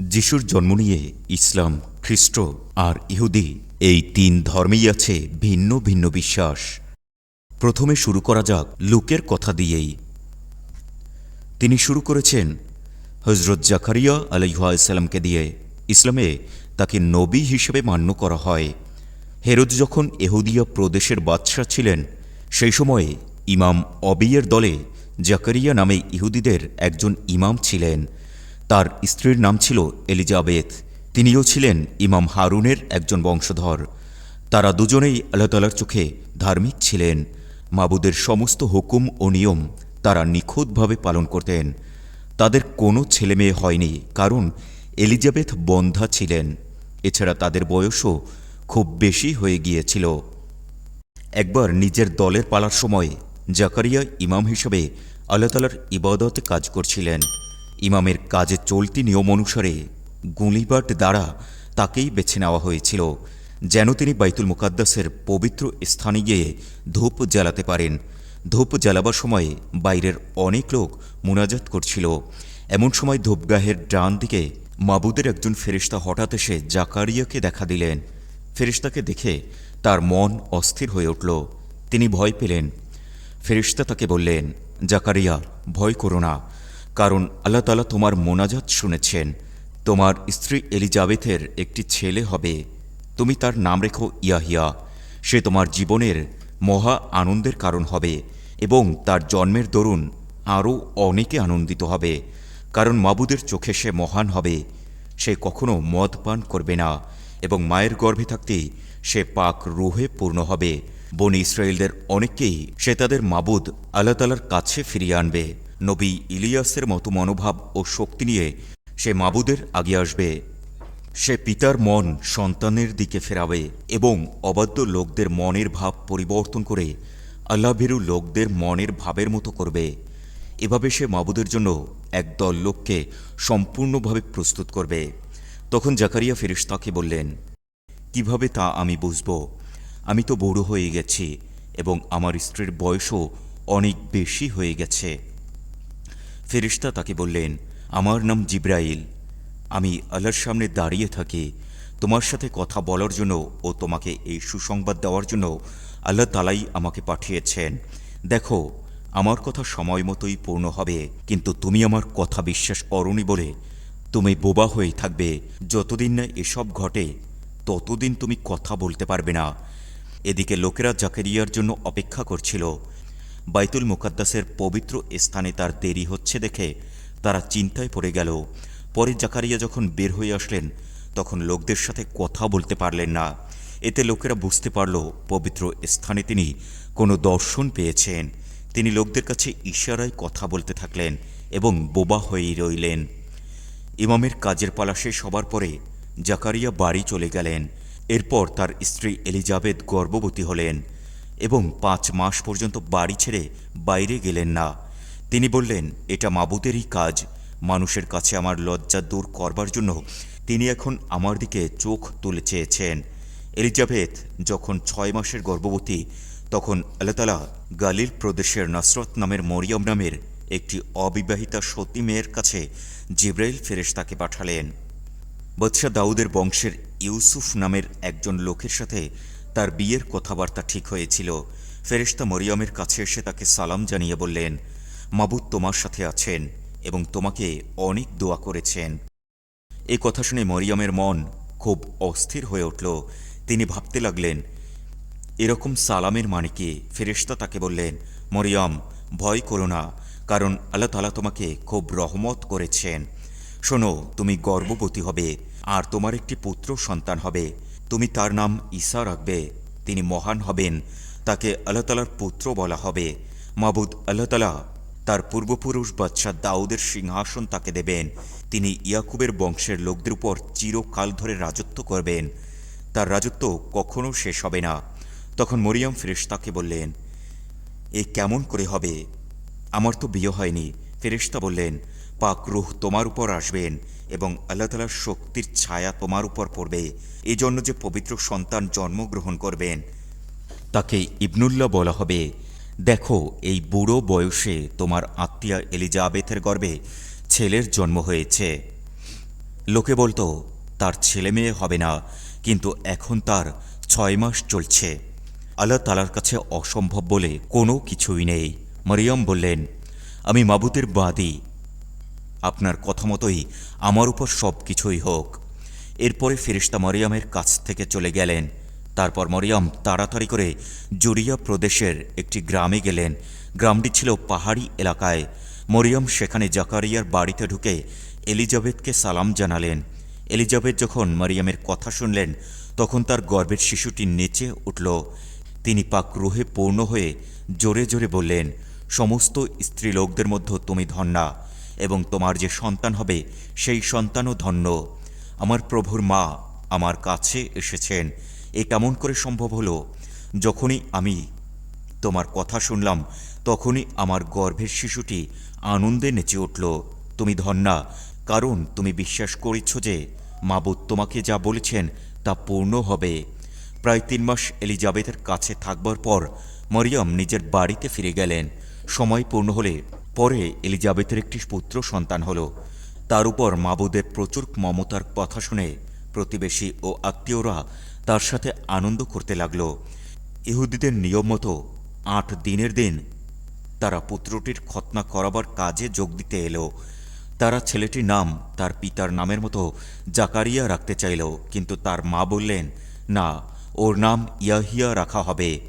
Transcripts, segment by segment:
যিশুর জন্ম নিয়ে ইসলাম, খ্রিস্ট আর ইহুদি এই তিন ধর্মেই আছে ভিন্ন ভিন্ন বিশ্বাস। প্রথমে শুরু করা যাক লুকের কথা দিয়েই। তিনি শুরু করেছেন হজরত জাকারিয়া আলাইহাসাল্লামকে দিয়ে। ইসলামে তাকে নবী হিসেবে মান্য করা হয়। হেরোদ যখন এহুদিয়া প্রদেশের বাদশাহ ছিলেন, সেই সময়ে ইমাম অবিয়ের দলে জাকারিয়া নামে ইহুদিদের একজন ইমাম ছিলেন। তার স্ত্রীর নাম ছিল এলিজাবেথ। তিনিও ছিলেন ইমাম হারুনের একজন বংশধর। তারা দুজনেই আল্লাহ তালার চোখে ধার্মিক ছিলেন। মাবুদের সমস্ত হুকুম ও নিয়ম তারা নিখুঁতভাবে পালন করতেন। তাদের কোনো ছেলেমেয়ে হয়নি, কারণ এলিজাবেথ বন্ধা ছিলেন। এছাড়া তাদের বয়সও খুব বেশি হয়ে গিয়েছিল। একবার নিজের দলের পালার সময় জাকারিয়া ইমাম হিসেবে আল্লাহ তালার ইবাদতে কাজ করছিলেন। ইমামের কাজে চলতি নিয়ম অনুসারে গুলিবাট দ্বারা তাকেই বেছে নেওয়া হয়েছিল, যেন তিনি বাইতুল মুকাদ্দাসের পবিত্র স্থানে গিয়ে ধূপ জ্বালাতে পারেন। ধূপ জ্বালাবার সময় বাইরের অনেক লোক মুনাজাত করছিল। এমন সময় ধূপগাহের ডান দিকে মাবুদের একজন ফেরিস্তা হঠাৎ এসে জাকারিয়াকে দেখা দিলেন। ফেরিস্তাকে দেখে তার মন অস্থির হয়ে উঠল। তিনি ভয় পেলেন। ফেরিস্তা তাকে বললেন, জাকারিয়া, ভয় করো না। কারণ আল্লাহ তালা তোমার মোনাজাত শুনেছেন, তোমার স্ত্রী এলিজাবেথের একটি ছেলে হবে, তুমি তার নাম রেখো ইয়াহিয়া, সে তোমার জীবনের মহা আনন্দের কারণ হবে এবং তার জন্মের দরুন আরও অনেকে আনন্দিত হবে, কারণ মাবুদের চোখে সে মহান হবে, সে কখনো মদ পান করবে না এবং মায়ের গর্ভে থাকতেই সে পাক রুহে পূর্ণ হবে। বনি ইসরায়েলদের অনেককেই সে তাদের মাবুদ আল্লাহ তালার কাছে ফিরিয়ে আনবে। নবী ইলিয়াসের মতো মনোভাব ও শক্তি নিয়ে সে মাবুদের আগে আসবে। সে পিতার মন সন্তানের দিকে ফেরাবে এবং অবাধ্য লোকদের মনের ভাব পরিবর্তন করে আল্লাভীরু লোকদের মনের ভাবের মতো করবে। এভাবে সে মাবুদের জন্য একদল লোককে সম্পূর্ণভাবে প্রস্তুত করবে। তখন জাকারিয়া ফেরিস্তাকে বললেন, কীভাবে তা আমি বুঝব? আমি তো বুড়ো হয়ে গেছি এবং আমার স্ত্রীর বয়সও অনেক বেশি হয়ে গেছে। ফেরিস্তা তাকে বললেন, আমার নাম জিব্রাইল। আমি আল্লাহর সামনে দাঁড়িয়ে থাকি। তোমার সাথে কথা বলার জন্য ও তোমাকে এই সুসংবাদ দেওয়ার জন্য আল্লাহ তালাই আমাকে পাঠিয়েছেন। দেখো, আমার কথা সময় মতোই পূর্ণ হবে, কিন্তু তুমি আমার কথা বিশ্বাস করনি বলে তুমি বোবা হয়ে থাকবে। যতদিন না এসব ঘটে, ততদিন তুমি কথা বলতে পারবে না। এদিকে লোকেরা জাকেরিয়ার জন্য অপেক্ষা করছিল। বাইতুল মুকাদ্দাসের পবিত্র স্থানে তার দেরি হচ্ছে দেখে তারা চিন্তায় পড়ে গেল। পরে জাকারিয়া যখন বের হয়ে আসলেন, তখন লোকদের সাথে কথা বলতে পারলেন না। এতে লোকেরা বুঝতে পারল, পবিত্র স্থানে তিনি কোনো দর্শন পেয়েছেন। তিনি লোকদের কাছে ইশারায় কথা বলতে থাকলেন এবং বোবা হয়েই রইলেন। ইমামের কাজের পালা শেষ হবার পরে জাকারিয়া বাড়ি চলে গেলেন। এরপর তার স্ত্রী এলিজাবেথ গর্ভবতী হলেন। এবং পাঁচ মাস পর্যন্ত বাড়ি ছেড়ে বাইরে গেলেন না। তিনি বললেন, এটা মাবুদেরই কাজ। মানুষের কাছে আমার লজ্জা দূর করবার জন্য তিনি এখন আমার দিকে চোখ তুলে চেয়েছেন। এলিজাবেথ যখন ছয় মাসের গর্ভবতী, তখন আল্লাহতালা গালিল প্রদেশের নসরত নামের মরিয়ম নামের একটি অবিবাহিতা সতী মেয়ের কাছে জিব্রাইল ফেরেশতাকে পাঠালেন। বৎসা দাউদের বংশের ইউসুফ নামের একজন লোকের সাথে তার বিয়ের কথাবার্তা ঠিক হয়েছিল। ফেরেশতা মরিয়মের কাছে এসে তাকে সালাম জানিয়ে বললেন, মাবুদ তোমার সাথে আছেন এবং তোমাকে অনেক দোয়া করেছেন। এই কথা শুনে মরিয়মের মন খুব অস্থির হয়ে উঠল। তিনি ভাবতে লাগলেন, এরকম সালামের মানে কি? ফেরেশতা তাকে বললেন, মরিয়ম, ভয় করো না, কারণ আল্লাহ তালা তোমাকে খুব রহমত করেছেন। শোনো, তুমি গর্ভবতী হবে আর তোমার একটি পুত্র সন্তান হবে। তুমি তার নাম ঈসা রাখবে, তিনি মহান হবেন, তাকে আল্লাহ তালার পুত্র বলা হবে। মাবুদ আল্লাহ তালা তার পূর্বপুরুষ বাদশাহ দাউদের সিংহাসন তাকে দেবেন। তিনি ইয়াকুবের বংশের লোকদের উপর চিরকাল ধরে রাজত্ব করবেন। তার রাজত্ব কখনো শেষ হবে না। তখন মরিয়াম ফেরেশতাকে বললেন, এ কেমন করে হবে? আমার তো বিয়ে হয়নি। ফেরেশতা বললেন পাক রুহ তোমার উপর আসবেন এবং আল্লাহ তালার শক্তির ছায়া তোমার উপর পড়বে। এই জন্য যে পবিত্র সন্তান জন্মগ্রহণ করবেন, তাকে ইবনুল্লাহ বলা হবে। দেখো, এই বুড়ো বয়সে তোমার আত্মীয়া এলিজাবেথের গর্ভে ছেলের জন্ম হয়েছে। লোকে বলতো, তার ছেলে মেয়ে হবে না, কিন্তু এখন তার ছয় মাস চলছে। আল্লাহ তালার কাছে অসম্ভব বলে কোনো কিছুই নেই। মারিয়াম বললেন, আমি মাবুতের বাদী আপনার কথা মতোই আমার উপর সব কিছুই হোক। এরপরে ফেরিস্তা মরিয়ামের কাছ থেকে চলে গেলেন। তারপর মরিয়াম তাড়াতাড়ি করে জুরিয়া প্রদেশের একটি গ্রামে গেলেন। গ্রামটি ছিল পাহাড়ি এলাকায়। মরিয়ম সেখানে জাকারিয়ার বাড়িতে ঢুকে এলিজাবেথকে সালাম জানালেন। এলিজাবেথ যখন মরিয়ামের কথা শুনলেন, তখন তার গর্বের শিশুটি নেচে উঠল। তিনি পাক রুহে পূর্ণ হয়ে জোরে জোরে বললেন, সমস্ত স্ত্রীলোকদের মধ্যে তুমি ধন্যা। এবং তোমার যে সন্তান হবে, সেই সন্তানও ধন্য। আমার প্রভুর মা আমার কাছে এসেছেন। এ কেমন করে সম্ভব হলো? যখনই আমি তোমার কথা শুনলাম, তখনই আমার গর্ভের শিশুটি আনন্দে নেচে উঠল। তুমি ধন্যা, কারণ তুমি বিশ্বাস করেছ যে মাবুদ তোমাকে যা বলেছেন তা পূর্ণ হবে। প্রায় তিন মাস এলিজাবেথের কাছে থাকবার পর মরিয়ম নিজের বাড়িতে ফিরে গেলেন। সময় পূর্ণ হলে পরে এলিজাবেথের একটি পুত্র সন্তান হল। তার উপর মাবুদের প্রচুর মমতার কথা শুনে প্রতিবেশী ও আত্মীয়রা তার সাথে আনন্দ করতে লাগল। ইহুদিদের নিয়ম মতো আট দিনের দিন তারা পুত্রটির খতনা করাবার কাজে যোগ দিতে এলো। তারা ছেলেটির নাম তার পিতার নামের মতো জাকারিয়া রাখতে চাইল, কিন্তু তার মা বললেন, না, ওর নাম ইয়াহিয়া রাখা হবে।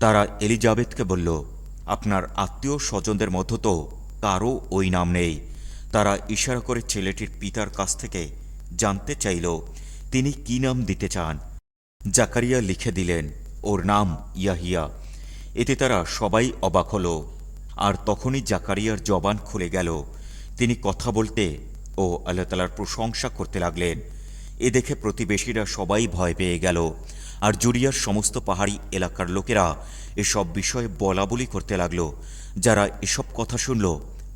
তারা এলিজাবেথকে বলল আপনার আত্মীয় স্বজনদের মধ্য তো কারও ওই নাম নেই। তারা ইশারা করে ছেলেটির পিতার কাছ থেকে জানতে চাইল, তিনি কি নাম দিতে চান? জাকারিয়া লিখে দিলেন, ওর নাম ইয়াহিয়া। এতে তারা সবাই অবাক হল। আর তখনই জাকারিয়ার জবান খুলে গেল। তিনি কথা বলতে ও আল্লাহ তালার প্রশংসা করতে লাগলেন। এ দেখে প্রতিবেশীরা সবাই ভয় পেয়ে গেল। আর জুরিয়ার সমস্ত পাহাড়ি এলাকার লোকেরা এসব বিষয়ে বলা বলি করতে লাগল। যারা এসব কথা শুনল,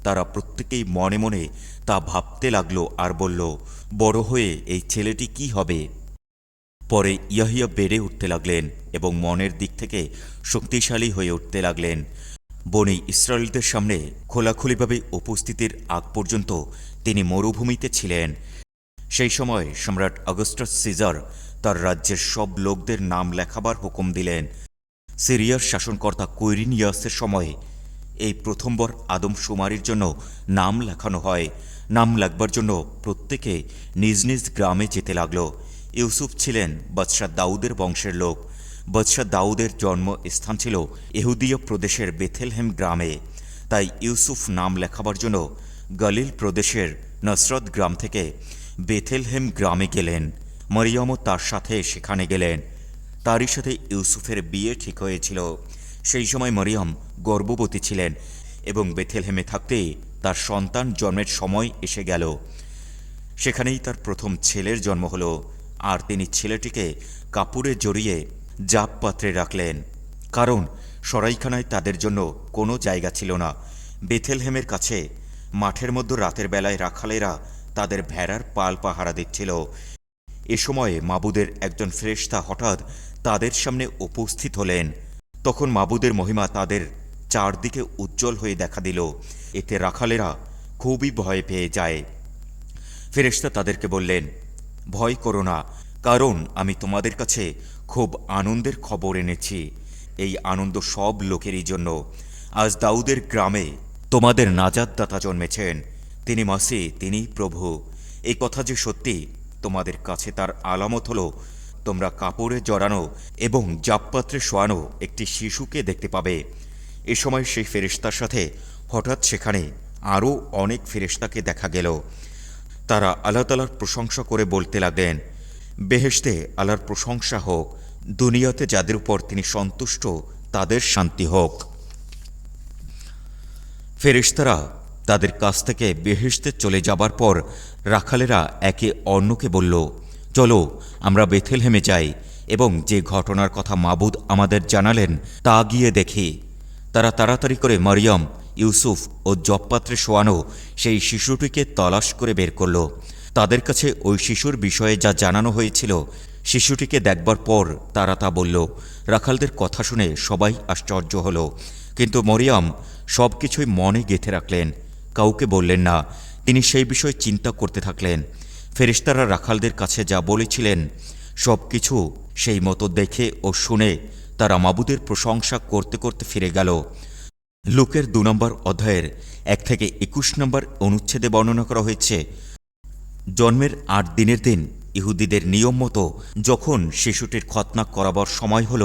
তারা প্রত্যেকেই মনে মনে তা ভাবতে লাগল আর বলল, বড় হয়ে এই ছেলেটি কি হবে? পরে ইয়াহিয়া বেড়ে উঠতে লাগলেন এবং মনের দিক থেকে শক্তিশালী হয়ে উঠতে লাগলেন। বনি ইসরায়েলদের সামনে খোলাখুলিভাবে উপস্থিতির আগ পর্যন্ত তিনি মরুভূমিতে ছিলেন। সেই সময় সম্রাট অগস্টাস সিজার তার রাজ্যের সব লোকদের নাম লেখাবার হুকুম দিলেন। সিরিয়ার শাসনকর্তা কৈরিনিয়াসের সময় এই প্রথমবার আদমশুমারির জন্য নাম লেখানো হয়। নাম লাগবার জন্য প্রত্যেকে নিজ নিজ গ্রামে যেতে লাগল। ইউসুফ ছিলেন বাদশাহ দাউদের বংশের লোক। বাদশাহ দাউদের জন্মস্থান ছিল এহুদীয় প্রদেশের বেথেলহেম গ্রামে। তাই ইউসুফ নাম লেখাবার জন্য গালিল প্রদেশের নসরত গ্রাম থেকে বেথেলহেম গ্রামে গেলেন। মরিয়মও তার সাথে সেখানে গেলেন। তারই সাথে ইউসুফের বিয়ে ঠিক হয়েছিল। সেই সময় মরিয়ম গর্ভবতী ছিলেন এবং বেথেলহেমে থাকতেই তার সন্তান জন্মের সময় এসে গেল। সেখানেই তার প্রথম ছেলের জন্ম হলো আর তিনি ছেলেটিকে কাপড়ে জড়িয়ে জাপ পাত্রে রাখলেন। কারণ সরাইখানায় তাদের জন্য কোনো জায়গা ছিল না। বেথেলহেমের কাছে মাঠের মধ্যে রাতের বেলায় রাখালেরা তাদের ভেড়ার পাল পাহারা দিচ্ছিল। এ সময়ে মাবুদের একজন ফ্রেশতা হঠাৎ তাদের সামনে উপস্থিত হলেন। তখন মাবুদের মহিমা তাদের চারদিকে উজ্জ্বল হয়ে দেখা দিল। এতে রাখালেরা খুবই ভয় পেয়ে যায়। ফেরেশতা তাদেরকে বললেন, ভয় করো না, কারণ আমি তোমাদের কাছে খুব আনন্দের খবর এনেছি। এই আনন্দ সব লোকেরই জন্য। আজ দাউদের গ্রামে তোমাদের নাজাদদাতা জন্মেছেন। তিনি মাসি, তিনি প্রভু। এই কথা যে সত্যি তোমাদের কাছে তার আলামত হলো, তোমরা কাপড়ে জড়ানো এবং জাপপাত্রে শোয়ানো একটি শিশুকে দেখতে পাবে। এ সময় সেই ফেরেশতার সাথে হঠাৎ সেখানে আরও অনেক ফেরেশতাকে দেখা গেল। তারা আল্লাহ তালার প্রশংসা করে বলতে লাগলেন, বেহেশতে, আল্লাহর প্রশংসা হোক, দুনিয়াতে যাদের উপর তিনি সন্তুষ্ট, তাদের শান্তি হোক। ফেরেশতারা তাদের কাছ থেকে বেহেশতে চলে যাবার পর রাখালেরা একে অন্যকে বলল, চলো, আমরা বেথেল হেমে যাই এবং যে ঘটনার কথা মাবুদ আমাদের জানালেন তা গিয়ে দেখি। তারা তাড়াতাড়ি করে মারিয়ম, ইউসুফ ও জবপাত্রে শোয়ানো সেই শিশুটিকে তলাশ করে বের করল। তাদের কাছে ওই শিশুর বিষয়ে যা জানানো হয়েছিল, শিশুটিকে দেখবার পর তারা তা বলল, রাখালদের কথা শুনে সবাই আশ্চর্য হল। কিন্তু মরিয়ম সব কিছুই মনে গেঁথে রাখলেন। কাউকে বললেন না। তিনি সেই বিষয়ে চিন্তা করতে থাকলেন। ফেরেশতারা রাখালদের কাছে যা বলেছিলেন সব কিছু সেই মতো দেখে ও শুনে তারা মাবুদের প্রশংসা করতে করতে ফিরে গেল। লোকের দু নম্বর অধ্যায়ের এক থেকে একুশ নম্বর অনুচ্ছেদে বর্ণনা করা হয়েছে, জন্মের আট দিনের দিন ইহুদিদের নিয়ম মতো যখন শিশুটির খতনা করাবার সময় হল,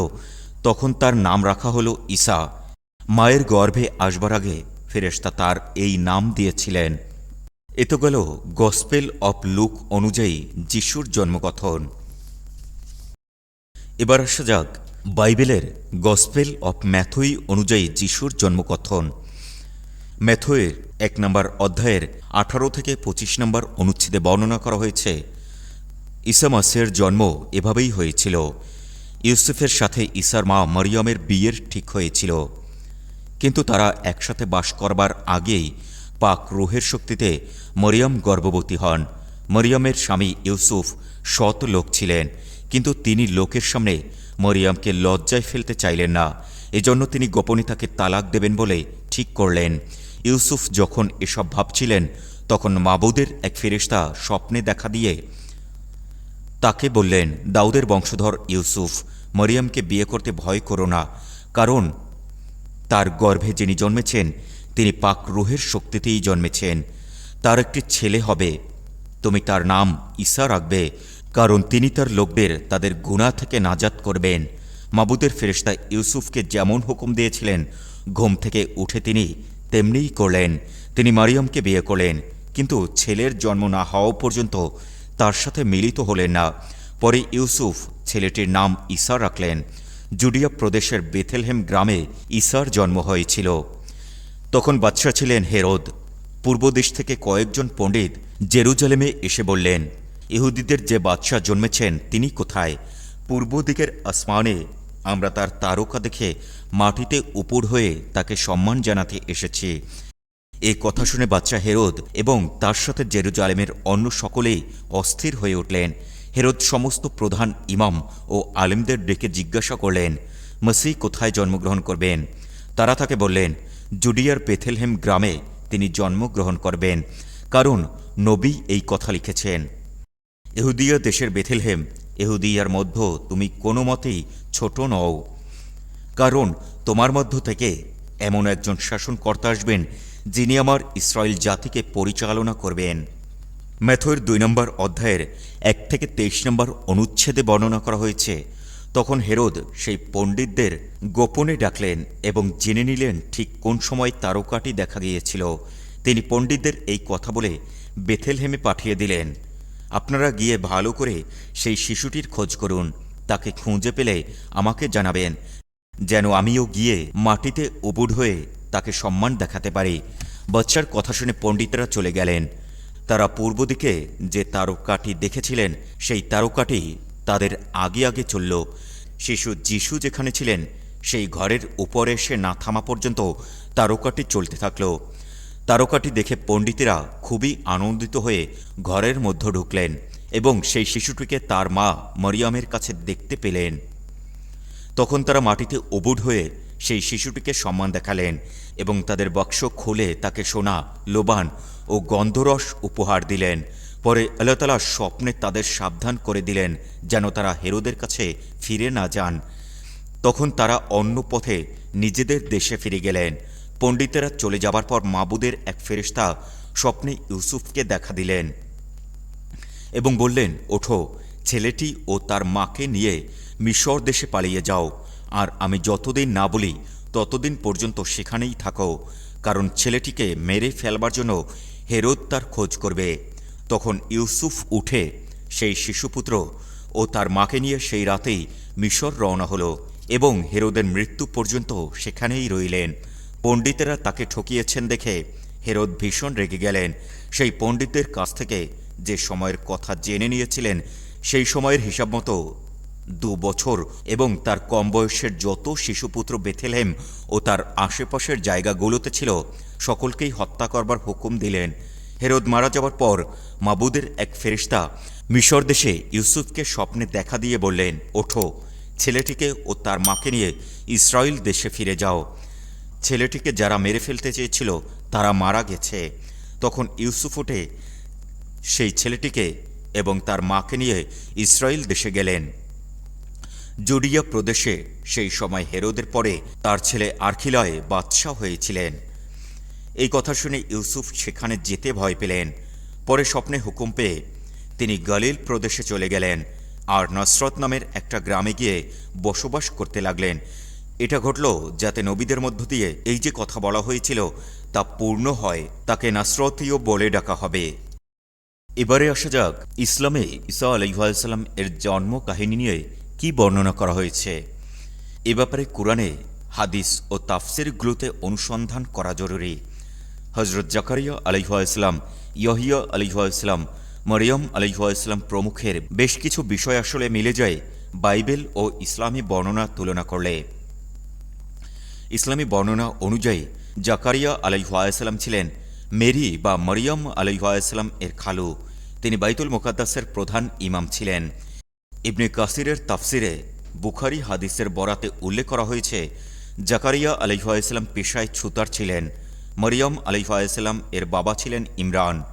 তখন তার নাম রাখা হল ঈসা। মায়ের গর্ভে আসবার আগে ফেরেশতা তার এই নাম দিয়েছিলেন। এ তো গেল গসপেল অব লুক অনুযায়ী যিশুর জন্মকথন। এবার আসা যাক বাইবেলের গসপেল অব ম্যাথুই অনুযায়ী যিশুর জন্মকথন। ম্যাথুয়ের এক নম্বর অধ্যায়ের আঠারো থেকে পঁচিশ নম্বর অনুচ্ছেদে বর্ণনা করা হয়েছে, ইসামাসের জন্ম এভাবেই হয়েছিল। ইউসুফের সাথে ঈসার মা মরিয়মের বিয়ের ঠিক হয়েছিল। কিন্তু তারা একসাথে বাস করবার আগেই পাক রুহের শক্তিতে মরিয়ম গর্ভবতী হন। মরিয়মের স্বামী ইউসুফ সৎ লোক ছিলেন, কিন্তু তিনি লোকের সামনে মরিয়মকে লজ্জায় ফেলতে চাইলেন না। এজন্য তিনি গোপনে তাকে তালাক দেবেন বলে ঠিক করলেন। ইউসুফ যখন এসব ভাবছিলেন, তখন মাবুদের এক ফেরেশতা স্বপ্নে দেখা দিয়ে তাকে বললেন, দাউদের বংশধর ইউসুফ, মরিয়মকে বিয়ে করতে ভয় করো না, কারণ তার গর্ভে যিনি জন্মেছেন, তিনি পাক রুহের শক্তিতেই জন্মেছেন। তার একটি ছেলে হবে। তুমি তার নাম ঈসা রাখবে, কারণ তিনি তার লোকদের তাদের গুণা থেকে নাজাত করবেন। মাবুদের ফেরেশতা ইউসুফকে যেমন হুকুম দিয়েছিলেন, ঘুম থেকে উঠে তিনি তেমনিই করলেন। তিনি মারিয়মকে বিয়ে করলেন, কিন্তু ছেলের জন্ম না হওয়া পর্যন্ত তার সাথে মিলিত হলেন না। পরে ইউসুফ ছেলেটির নাম ঈসা রাখলেন। জুডিয়া প্রদেশের বেথেলহেম গ্রামে ঈসার জন্ম হয়েছিল। তখন বাদশাহ ছিলেন হেরোদ। পূর্ব দেশ থেকে কয়েকজন পণ্ডিত জেরুজালেমে এসে বললেন, ইহুদিদের যে বাদশাহ জন্মেছেন, তিনি কোথায়? পূর্ব দিকের আসমানে আমরা তার তারকা দেখে মাটিতে উপর হয়ে তাকে সম্মান জানাতে এসেছি। এই কথা শুনে বাচ্চা হেরোদ এবং তার সাথে জেরুজালেমের অন্য সকলেই অস্থির হয়ে উঠলেন। হেরোদ সমস্ত প্রধান ইমাম ও আলেমদের ডেকে জিজ্ঞাসা করলেন মসি কোথায় জন্মগ্রহণ করবেন? তারা তাকে বললেন, জুডিয়ার পেথেলহেম গ্রামে তিনি জন্মগ্রহণ করবেন, কারণ নবী এই কথা লিখেছেন। এহুদিয়া দেশের বেথেলহেম এহুদিয়ার মধ্য তুমি কোনো মতেই ছোট নও, কারণ তোমার মধ্য থেকে এমন একজন শাসনকর্তা আসবেন যিনি আমার ইসরায়েল জাতিকে পরিচালনা করবেন। ম্যাথয়ের দুই নম্বর অধ্যায়ের এক থেকে তেইশ নম্বর অনুচ্ছেদে বর্ণনা করা হয়েছে। তখন হেরোদ সেই পণ্ডিতদের গোপনে ডাকলেন এবং জেনে নিলেন ঠিক কোন সময় তারকাটি দেখা গিয়েছিল। তিনি পণ্ডিতদের এই কথা বলে বেথেলহেমে পাঠিয়ে দিলেন, আপনারা গিয়ে ভালো করে সেই শিশুটির খোঁজ করুন। তাকে খুঁজে পেলে আমাকে জানাবেন, যেন আমিও গিয়ে মাটিতে উবুড় হয়ে তাকে সম্মান দেখাতে পারি। বাচ্চার কথা শুনে পণ্ডিতরা চলে গেলেন। তারা পূর্ব দিকে যে তারকাটি দেখেছিলেন, সেই তারকাটি তাদের আগে আগে চলল। শিশু যিশু যেখানে ছিলেন, সেই ঘরের উপরে এসে না থামা পর্যন্ত তারকাটি চলতে থাকল। তারকাটি দেখে পণ্ডিতেরা খুবই আনন্দিত হয়ে ঘরের মধ্যে ঢুকলেন এবং সেই শিশুটিকে তার মা মরিয়মের কাছে দেখতে পেলেন। তখন তারা মাটিতে অবুড হয়ে সেই শিশুটিকে সম্মান দেখালেন এবং তাদের বাক্স খুলে তাকে সোনা, লোবান ও গন্ধরস উপহার দিলেন। পরে আল্লাহতালা স্বপ্নে তাদের সাবধান করে দিলেন, যেন তারা হেরোদের কাছে ফিরে না যান। তখন তারা অন্য পথে নিজেদের দেশে ফিরে গেলেন। পণ্ডিতেরা চলে যাবার পর মাবুদের এক ফেরিস্তা স্বপ্নে ইউসুফকে দেখা দিলেন এবং বললেন, ওঠো, ছেলেটি ও তার মাকে নিয়ে মিশর দেশে পালিয়ে যাও। আর আমি যতদিন না বলি, ততদিন পর্যন্ত সেখানেই থাকো। কারণ ছেলেটিকে মেরে ফেলবার জন্য হেরোদ তার খোঁজ করবে। তখন ইউসুফ উঠে সেই শিশুপুত্র ও তার মাকে নিয়ে সেই রাতেই মিশর রওনা হলো এবং হেরোদের মৃত্যু পর্যন্ত সেখানেই রইলেন। পণ্ডিতেরা তাকে ঠকিয়েছেন দেখে হেরোদ ভীষণ রেগে গেলেন। সেই পণ্ডিতদের কাছ থেকে যে সময়ের কথা জেনে নিয়েছিলেন, সেই সময়ের হিসাব মতো দু বছর এবং তার কম বয়সের যত শিশুপুত্র বেথেলহেম ও তার আশেপাশের জায়গাগুলোতে ছিল সকলকেই হত্যা করবার হুকুম দিলেন। হেরোদ মারা যাওয়ার পর মাবুদের এক ফেরিস্তা মিশর দেশে ইউসুফকে স্বপ্নে দেখা দিয়ে বললেন, ওঠো, ছেলেটিকে ও তার মাকে নিয়ে ইসরায়েল দেশে ফিরে যাও। ছেলেটিকে যারা মেরে ফেলতে চেয়েছিল, তারা মারা গেছে। তখন ইউসুফ উঠে সেই ছেলেটিকে এবং তার মাকে নিয়ে ইসরায়েল দেশে গেলেন। জুডিয়া প্রদেশে সেই সময় হেরোদের পরে তার ছেলে আর্খিলয়ে বাদশাহ হয়েছিলেন। এই কথা শুনে ইউসুফ সেখানে যেতে ভয় পেলেন। পরে স্বপ্নে হুকুম পেয়ে তিনি গালিল প্রদেশে চলে গেলেন আর নসরত নামের একটা গ্রামে গিয়ে বসবাস করতে লাগলেন। এটা ঘটল যাতে নবীদের মধ্য দিয়ে এই যে কথা বলা হয়েছিল তা পূর্ণ হয়, তাকে নাসরতীয় বলে ডাকা হবে। এবারে আসা যাক, ইসলামে ঈসা আলাইসাল্লাম এর জন্ম কাহিনী নিয়ে কি বর্ণনা করা হয়েছে। এ ব্যাপারে কোরআনে হাদিস ও তাফসিরগুলোতে অনুসন্ধান করা জরুরি। হজরত জাকারিয়া আলিহাইসলাম ইয়হিয়া আলিহাইসলাম মরিয়ম আলিহাইসলাম প্রমুখের বেশ কিছু বিষয় আসলে মিলে যায় বাইবেল ও ইসলামী বর্ণনা তুলনা করলে। ইসলামী বর্ণনা অনুযায়ী জাকারিয়া আলাইহাসাল্লাম ছিলেন মেরি বা মরিয়ম আলাইহাসাল্লাম এর খালু। তিনি বাইতুল মোকাদ্দাসের প্রধান ইমাম ছিলেন। ইবনে কাসিরের তাফসিরে বুখারি হাদিসের বরাতে উল্লেখ করা হয়েছে, জাকারিয়া আলাইহাসাল্লাম পেশায় ছুতার ছিলেন। মরিয়ম আলাইহাসাল্লাম এর বাবা ছিলেন ইমরান।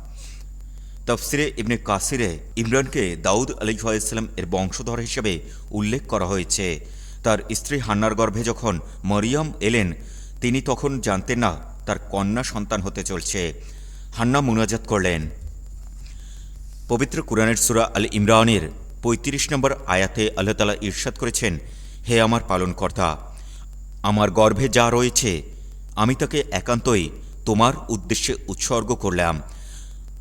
তফসিরে ইবনে কাসিরে ইমরানকে দাউদ আলিহাইসাল্লাম এর বংশধর হিসেবে উল্লেখ করা হয়েছে। তার স্ত্রী হান্নার গর্ভে যখন মরিয়ম এলেন, তিনি তখন জানতেন না তার কন্যা সন্তান হতে চলছে। হান্না মুনাজাত করলেন। পবিত্র কুরআনের সুরা আল ইমরানের পঁয়ত্রিশ নম্বর আয়াতে আল্লাহ তালা ঈর্ষাদ করেছেন, হে আমার পালনকর্তা, আমার গর্ভে যা রয়েছে আমি তাকে একান্তই তোমার উদ্দেশ্যে উৎসর্গ করলাম।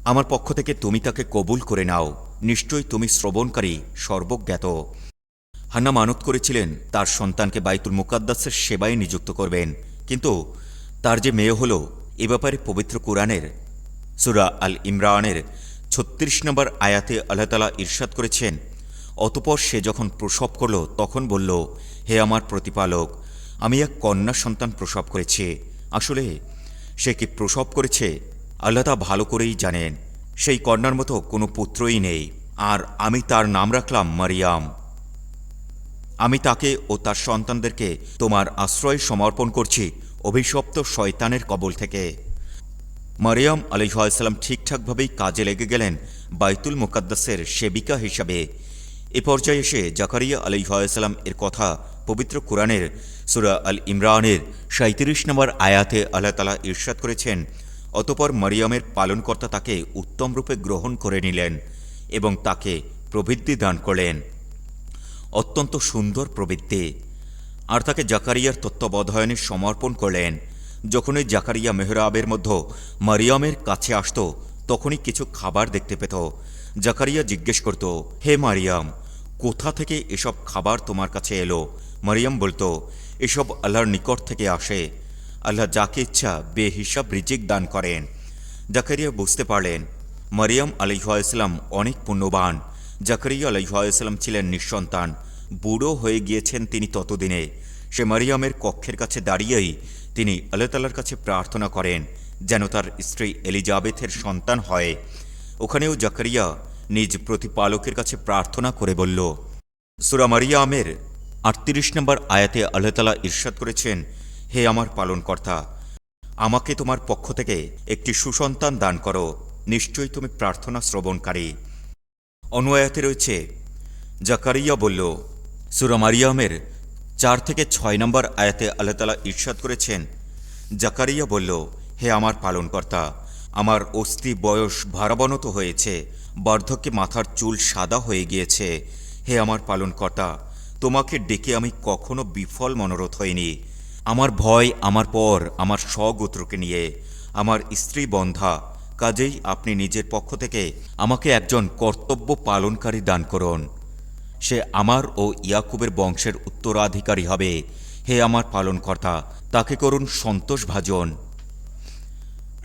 আমার পক্ষ থেকে তুমি তাকে কবুল করে নাও। নিশ্চয়ই তুমি শ্রবণকারী, সর্বজ্ঞাত। হান্না মানত করেছিলেন, তার সন্তানকে বাইতুল মুকাদ্দাসের সেবায় নিযুক্ত করবেন। কিন্তু তার যে মেয়ে হল, এ ব্যাপারে পবিত্র কোরআনের, সুরা আল ইমরানের ছত্রিশ নম্বর আয়াতে আল্লাহ তালা ঈর্ষাদ করেছেন, অতপর সে যখন প্রসব করল, তখন বলল, হে আমার প্রতিপালক আমি এক কন্যা সন্তান প্রসব করেছি। আসলে সে কি প্রসব করেছে? আল্লাহ তা ভালো করেই জানেন। সেই কন্যার মতো কোনো পুত্রই নেই। আর আমি তার নাম রাখলাম মারিয়াম। আমি তাকে ও তার সন্তানদেরকে তোমার আশ্রয় সমর্পণ করছি অভিশপ্ত শয়তানের কবল থেকে। মারিয়াম আলিহাসাল্লাম ঠিকঠাকভাবেই কাজে লেগে গেলেন বাইতুল মুকাদ্দাসের সেবিকা হিসাবে। এ পর্যায়ে এসে জাকারিয়া আলিহাসাল্লাম এর কথা পবিত্র কোরআনের সুরা আল ইমরানের সাঁত্রিশ নম্বর আয়াতে আল্লাহ তালা ঈর্ষাদ করেছেন, অতপর মারিয়ামের পালনকর্তা তাকে উত্তম রূপে গ্রহণ করে নিলেন এবং তাকে প্রবৃদ্ধি দান করলেন। অত্যন্ত সুন্দর প্রবৃত্তি। আর তাকে জাকারিয়ার তত্ত্বাবধায়নে সমর্পণ করলেন। যখনই জাকারিয়া মেহরাবের মধ্যে মারিয়ামের কাছে আসত, তখনই কিছু খাবার দেখতে পেত। জাকারিয়া জিজ্ঞেস করত, হে মারিয়াম, কোথা থেকে এসব খাবার তোমার কাছে এলো? মারিয়াম বলতো, এসব আল্লাহর নিকট থেকে আসে। আল্লাহ যাকে ইচ্ছা বেহিসাব রিজিক দান করেন। জাকারিয়া বুঝতে পারলেন, মারিয়াম আলিহাইসলাম অনেক পুণ্যবান। জাকারিয়া আলাইহাল্লাম ছিলেন নিঃসন্তান। বুড়ো হয়ে গিয়েছেন তিনি ততদিনে। সে মারিয়ামের কক্ষের কাছে দাঁড়িয়েই তিনি আল্লাহ তাল্লার কাছে প্রার্থনা করেন যেন তার স্ত্রী এলিজাবেথের সন্তান হয়। ওখানেও জাকারিয়া নিজ প্রতিপালকের কাছে প্রার্থনা করে বলল, সুরা মারিয়ামের আটত্রিশ নম্বর আয়াতে আল্লাহ তালা ঈর্ষাদ করেছেন, হে আমার পালনকর্তা, আমাকে তোমার পক্ষ থেকে একটি সুসন্তান দান করো, নিশ্চয়ই তুমি প্রার্থনা শ্রবণকারী। অনুয়াতে রয়েছে, জাকারিয়া বলল, সুরা মারিয়ামের চার থেকে ছয় নম্বর আয়াতে আল্লাহ তালা ঈর্ষাদ করেছেন। জাকারিয়া বলল, হে আমার পালনকর্তা, আমার অস্থি বয়স ভারাবনত হয়েছে, বার্ধক্যে মাথার চুল সাদা হয়ে গিয়েছে। হে আমার পালনকর্তা তোমাকে ডেকে আমি কখনো বিফল মনোরথ হইনি। আমার ভয় আমার পর আমার স্বগোত্রকে নিয়ে, আমার স্ত্রী বন্ধা, কাজেই আপনি নিজের পক্ষ থেকে আমাকে একজন কর্তব্য পালনকারী দান করুন। সে আমার ও ইয়াকুবের বংশের উত্তরাধিকারী হবে। হে আমার পালনকর্তা, তাকে করুন সন্তোষভাজন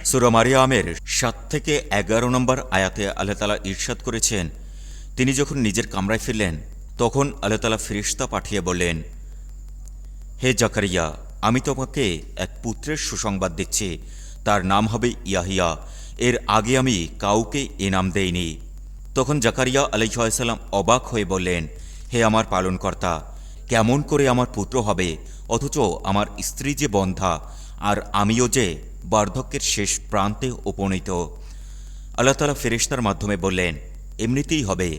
সুরমারিয়ামের সাত থেকে এগারো নম্বর আয়াতে আল্লাহ তালা ঈর্ষাদ করেছেন, তিনি যখন নিজের কামরায় ফিরলেন তখন আল্লাহ তালা ফিরিস্তা পাঠিয়ে বললেন, হে জাকারিয়া, আমি তোমাকে এক পুত্রের সুসংবাদ দিচ্ছি। তার নাম হবে ইয়াহিয়া। এর আগে আমি কাউকে এ নাম দেইনি। তখন জাকারিয়া আলাইসাল্লাম অবাক হয়ে বললেন, হে আমার পালনকর্তা, কেমন করে আমার পুত্র হবে? অথচ আমার স্ত্রী যে বন্ধা, আর আমিও যে বার্ধক্যের শেষ প্রান্তে উপনীত। আল্লাহ তালা ফেরেশতার মাধ্যমে বললেন, এমনিতেই হবে।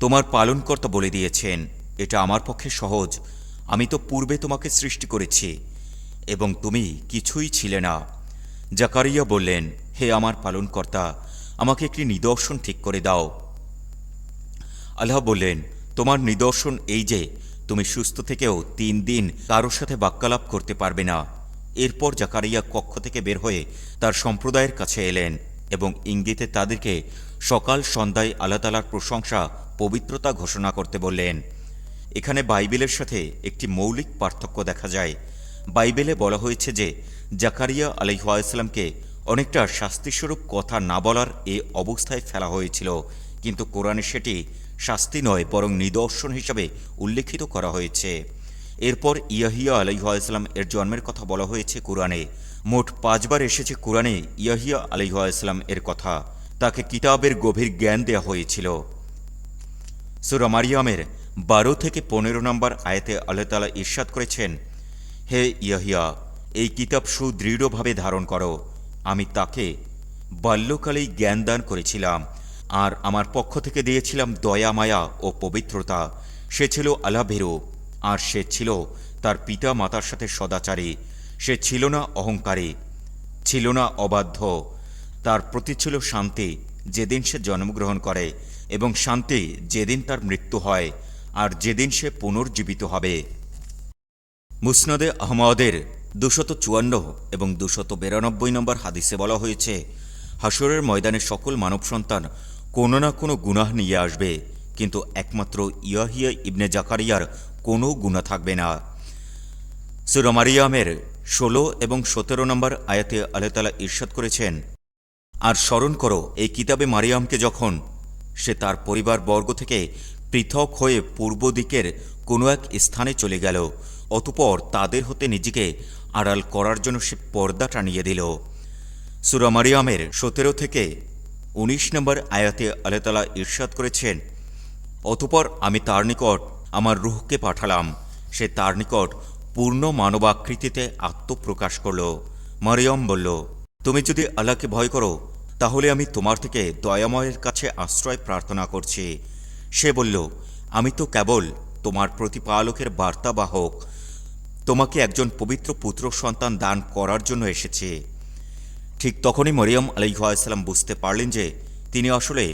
তোমার পালনকর্তা বলে দিয়েছেন, এটা আমার পক্ষে সহজ। আমি তো পূর্বে তোমাকে সৃষ্টি করেছি, এবং তুমি কিছুই ছিলে না। জাকারিয়া বললেন, হে আমার পালনকর্তা, আমাকে একটি নিদর্শন ঠিক করে দাও। আল্লাহ বললেন, তোমার নিদর্শন এই যে, তুমি সুস্থ থেকেও তিন দিন কারোর সাথে বাক্যালাপ করতে পারবে না। এরপর জাকারিয়া কক্ষ থেকে বের হয়ে তার সম্প্রদায়ের কাছে এলেন এবং ইঙ্গিতে তাদেরকে সকাল সন্ধ্যায় আল্লাহ তালার প্রশংসা, পবিত্রতা ঘোষণা করতে বললেন। এখানে বাইবেলের সাথে একটি মৌলিক পার্থক্য দেখা যায়। বাইবেলে বলা হয়েছে যে, জাকারিয়া আলাইহাসাল্লামকে অনেকটা শাস্তিস্বরূপ কথা না বলার এ অবস্থায় ফেলা হয়েছিল। কিন্তু কোরআনে সেটি শাস্তি নয়, বরং নিদর্শন হিসাবে উল্লেখিত করা হয়েছে। এরপর ইয়াহিয়া আলাইহাসাল্লাম এর জন্মের কথা বলা হয়েছে কোরআনে। মোট পাঁচবার এসেছে কোরআনে ইয়াহিয়া আলাইহাসাল্লাম এর কথা। তাকে কিতাবের গভীর জ্ঞান দেয়া হয়েছিল। সুরা মারিয়ামের বারো থেকে পনেরো নম্বর আয়াতে আল্লাহ তালা ইরশাদ করেছেন, হে ইয়াহিয়া, এই কিতাব সুদৃঢ়ভাবে ধারণ করো। আমি তাকে বাল্যকালেই জ্ঞান দান করেছিলাম আর আমার পক্ষ থেকে দিয়েছিলাম দয়া, মায়া ও পবিত্রতা। সে ছিল আলাভেরু আর সে ছিল তার পিতা মাতার সাথে সদাচারী। সে ছিল না অহংকারী, ছিল না অবাধ্য তার প্রতি ছিল শান্তি যেদিন সে জন্মগ্রহণ করে এবং শান্তি যেদিন তার মৃত্যু হয় আর যেদিন সে পুনর্জীবিত হবে। মুসনদে আহমদের দুশত চুয়ান্ন এবং দুশত বিরানব্বই নম্বর হাদিসে বলা হয়েছে হাসরের ময়দানে সকল মানব সন্তান কোনো না কোনো গুনাহ নিয়ে আসবে, কিন্তু একমাত্র ইয়াহিয়া ইবনে জাকারিয়ার কোনো গুণা থাকবে না। সুরমারিয়ামের ষোলো এবং সতেরো নম্বর আয়াতে আল্লাহ তালা করেছেন আর স্মরণ করো, এই কিতাবে মারিয়ামকে যখন সে তার পরিবার বর্গ থেকে পৃথক হয়ে পূর্ব দিকের কোনো এক স্থানে চলে গেল, অতপর তাদের হতে নিজেকে আড়াল করার জন্য সে পর্দা টানিয়ে দিল। সুরা মারিয়ামের সতেরো থেকে উনিশ নম্বর আয়াতে আল্লাহতালা ঈর্ষাদ করেছেন, অতপর আমি তার নিকট আমার রুহকে পাঠালাম। সে তার নিকট পূর্ণ মানবাকৃতিতে আত্মপ্রকাশ করল। মারিয়ম বলল তুমি যদি আল্লাহকে ভয় করো, তাহলে আমি তোমার থেকে দয়াময়ের কাছে আশ্রয় প্রার্থনা করছি। সে বলল, আমি তো কেবল তোমার প্রতিপালকের বার্তাবাহক। তোমাকে একজন পবিত্র পুত্র সন্তান দান করার জন্য এসেছে। ঠিক তখনই মরিয়ম আলাইহাসাল্লাম বুঝতে পারলেন যে তিনি আসলে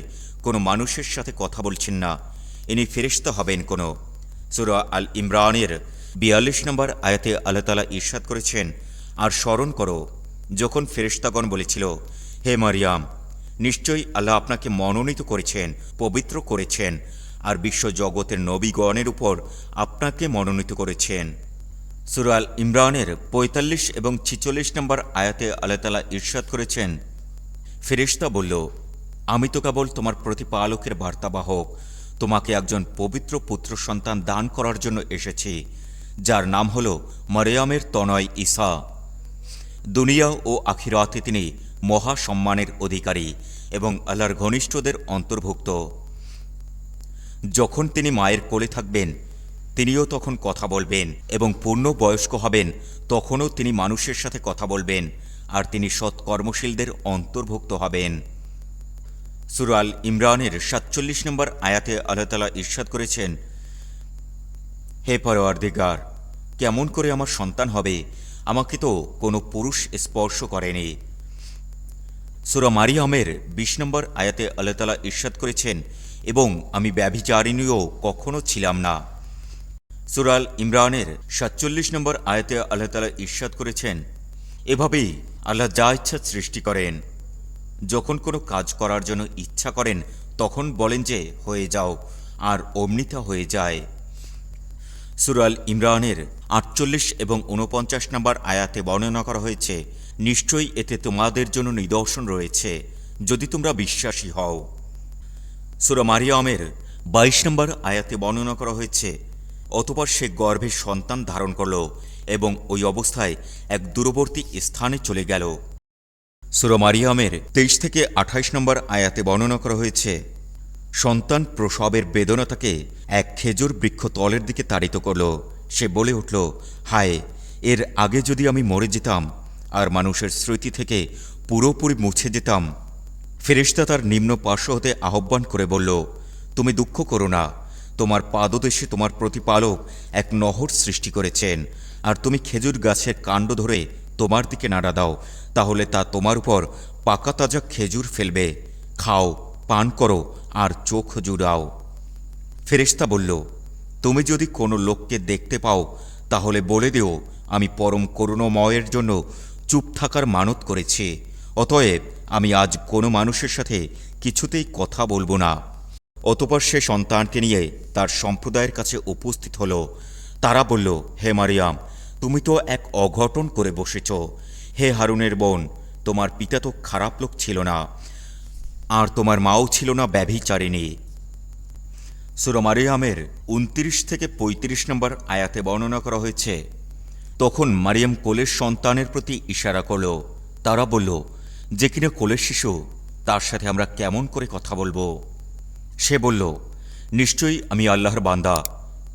কোনো মানুষের সাথে কথা বলছেন না। ইনি ফেরিস্তা হবেন কোনো। সুরা আল ইমরানের বিয়াল্লিশ নম্বর আয়াতে আল্লাহ তালা ঈর্ষাদ করেছেন, আর স্মরণ করো যখন ফেরিস্তাগণ বলেছিল, হে মারিয়াম, নিশ্চয়ই আল্লাহ আপনাকে মনোনীত করেছেন, পবিত্র করেছেন, আর বিশ্ব জগতের নবীগণের উপর আপনাকে মনোনীত করেছেন। সুরাল ইমরানের পঁয়তাল্লিশ এবং ছিচল্লিশ নম্বর আয়াতে আল্লাহতালা ঈর্ষাদ করেছেন ফেরিস্তা বলল, আমি তো কেবল তোমার প্রতিপালকের বার্তাবাহক, তোমাকে একজন পবিত্র পুত্র সন্তান দান করার জন্য এসেছি, যার নাম হল মরিয়ামের তনয় ঈসা। দুনিয়া ও আখিরাতে তিনি মহা সম্মানের অধিকারী এবং আল্লাহর ঘনিষ্ঠদের অন্তর্ভুক্ত। যখন তিনি মায়ের কোলে থাকবেন, তিনিও তখন কথা বলবেন এবং পূর্ণ বয়স্ক হবেন, তখনও তিনি মানুষের সাথে কথা বলবেন আর তিনি সৎকর্মশীলদের অন্তর্ভুক্ত হবেন। সুরাল ইমরানের সাতচল্লিশ নম্বর আয়াতে আল্লাহতালা ঈর্ষাদ করেছেন, হে পরওয়ারদিগার, কেমন করে আমার সন্তান হবে আমাকে তো কোনো পুরুষ স্পর্শ করেনি। সুরা মারিয়ামের বিশ নম্বর আয়াতে আল্লাহতালা ঈর্ষাদ করেছেন, এবং আমি ব্যভিচারিণীও কখনো ছিলাম না। সুরাল ইমরানের সাতচল্লিশ নম্বর আয়াতে আল্লাহ তালা ঈর্ষাদ করেছেন, এভাবেই আল্লাহ যা ইচ্ছা সৃষ্টি করেন। যখন কোনো কাজ করার জন্য ইচ্ছা করেন, তখন বলেন যে, হয়ে যাও, আর অমনিতা হয়ে যায় সুরাল ইমরানের আটচল্লিশ এবং উনপঞ্চাশ নম্বর আয়াতে বর্ণনা করা হয়েছে, নিশ্চয়ই এতে তোমাদের জন্য নিদর্শন রয়েছে, যদি তোমরা বিশ্বাসী হও। সুরা মারিয়ামের বাইশ নম্বর আয়াতে বর্ণনা করা হয়েছে, অতপর সে গর্ভে সন্তান ধারণ করল এবং ওই অবস্থায় এক দূরবর্তী স্থানে চলে গেল। সুরা মারিয়ামের তেইশ থেকে আঠাইশ নম্বর আয়াতে বর্ণনা করা হয়েছে সন্তান প্রসবের বেদনা তাকে এক খেজুর বৃক্ষ তলের দিকে তাড়িত করল। সে বলে উঠল, হায়, এর আগে যদি আমি মরে যেতাম আর মানুষের স্মৃতি থেকে পুরোপুরি মুছে যেতাম। ফেরেশতা তার নিম্ন পার্শ্ব হতে আহ্বান করে বলল, তুমি দুঃখ করো না। তোমার পাদদেশে তোমার প্রতিপালক এক নহর সৃষ্টি করেছেন। আর তুমি খেজুর গাছের কাণ্ড ধরে তোমার দিকে নাড়া দাও। তাহলে তা তোমার উপর পাকা তাজা খেজুর ফেলবে। খাও। পান করো আর চোখ জুড়াও। ফেরেশতা বলল, তুমি যদি কোনো লোককে দেখতে পাও, তাহলে বলে দিও, আমি পরম করুণময়ের জন্য চুপ থাকার মানত করেছি। অতএব আমি আজ কোনো মানুষের সাথে কিছুতেই কথা বলব না। অতপর সে সন্তানকে নিয়ে তার সম্প্রদায়ের কাছে উপস্থিত হলো। তারা বলল, হে মারিয়াম, তুমি তো এক অঘটন করে বসেছ। হে হারুনের বোন, তোমার পিতা তো খারাপ লোক ছিল না। আর তোমার মাও ছিল না ব্যভিচারিণী। সুরা মারিয়ামের উনত্রিশ থেকে ৩৫ নম্বর আয়াতে বর্ণনা করা হয়েছে, তখন মারিয়াম কোলের সন্তানের প্রতি ইশারা করল। তারা বলল, যে কিনা কোলের শিশু, তার সাথে আমরা কেমন করে কথা বলব? সে বলল, নিশ্চয়ই আমি আল্লাহর বান্দা।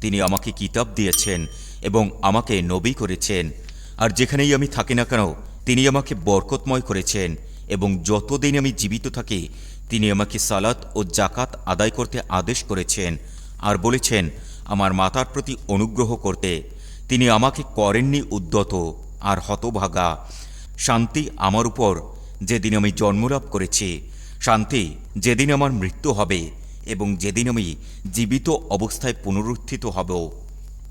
তিনি আমাকে কিতাব দিয়েছেন এবং আমাকে নবী করেছেন, আর যেখানেই আমি থাকি না কেন, তিনি আমাকে বরকতময় করেছেন। এবং যতদিন আমি জীবিত থাকি, তিনি আমাকে সালাত ও জাকাত আদায় করতে আদেশ করেছেন আর বলেছেন, আমার মাতার প্রতি অনুগ্রহ করতে। তিনি আমাকে করেননি উদ্যত আর হতভাগা। শান্তি আমার উপর যেদিন আমি জন্মলাভ করেছি, শান্তি যেদিন আমার মৃত্যু হবে এবং যেদিন আমি জীবিত অবস্থায় পুনরুত্থিত হব।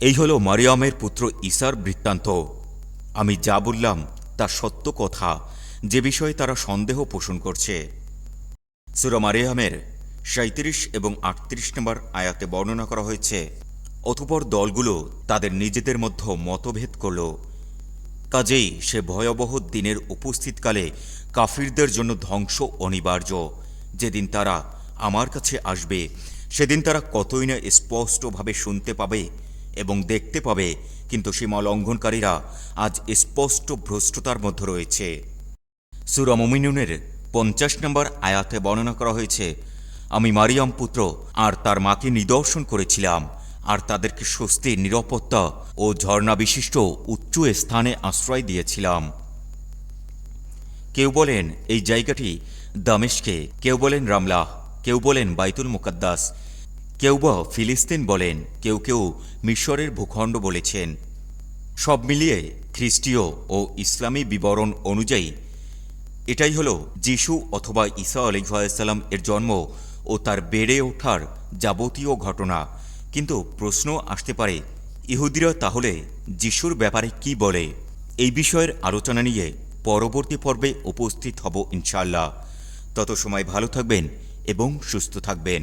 এই হলো মারিয়ামের পুত্র ঈসার বৃত্তান্ত। আমি যা বললাম তা সত্য কথা। যে বিষয়ে তারা সন্দেহ পোষণ করছে। সুরা মারিয়ামের সাঁত্রিশ এবং আটত্রিশ নম্বর আয়াতে বর্ণনা করা হয়েছে, অতপর দলগুলো তাদের নিজেদের মধ্যে মতভেদ করল। কাজেই সে ভয়াবহ দিনের উপস্থিতকালে কাফিরদের জন্য ধ্বংস অনিবার্য। যেদিন তারা আমার কাছে আসবে, সেদিন তারা কতই না স্পষ্টভাবে শুনতে পাবে এবং দেখতে পাবে, কিন্তু সীমা লঙ্ঘনকারীরা আজ স্পষ্ট ভ্রষ্টতার মধ্যে রয়েছে। সুরা মুমিনুনের পঞ্চাশ নম্বর আয়াতে বর্ণনা করা হয়েছে, আমি মারিয়াম পুত্র আর তার মাকে নিদর্শন করেছিলাম, আর তাদেরকে স্বস্তি, নিরাপত্তা ও ঝর্ণা বিশিষ্ট উচ্চ স্থানে আশ্রয় দিয়েছিলাম। কেউ বলেন, এই জায়গাটি দামেশকে কেউ বলেন, রামলাহ। কেউ বলেন, বাইতুল মুকাদ্দাস। কেউ বা ফিলিস্তিন বলেন, কেউ কেউ মিশরের ভূখণ্ড বলেছেন। সব মিলিয়ে খ্রিস্টীয় ও ইসলামী বিবরণ অনুযায়ী এটাই হলো যিশু অথবা ঈসা আলিহাসাল্লাম এর জন্ম ও তার বেড়ে ওঠার যাবতীয় ঘটনা। কিন্তু প্রশ্ন আসতে পারে, ইহুদিরা তাহলে যিশুর ব্যাপারে কি বলে? এই বিষয়ের আলোচনা নিয়ে পরবর্তী পর্বে উপস্থিত হব ইনশাল্লাহ তত সময় ভালো থাকবেন এবং সুস্থ থাকবেন।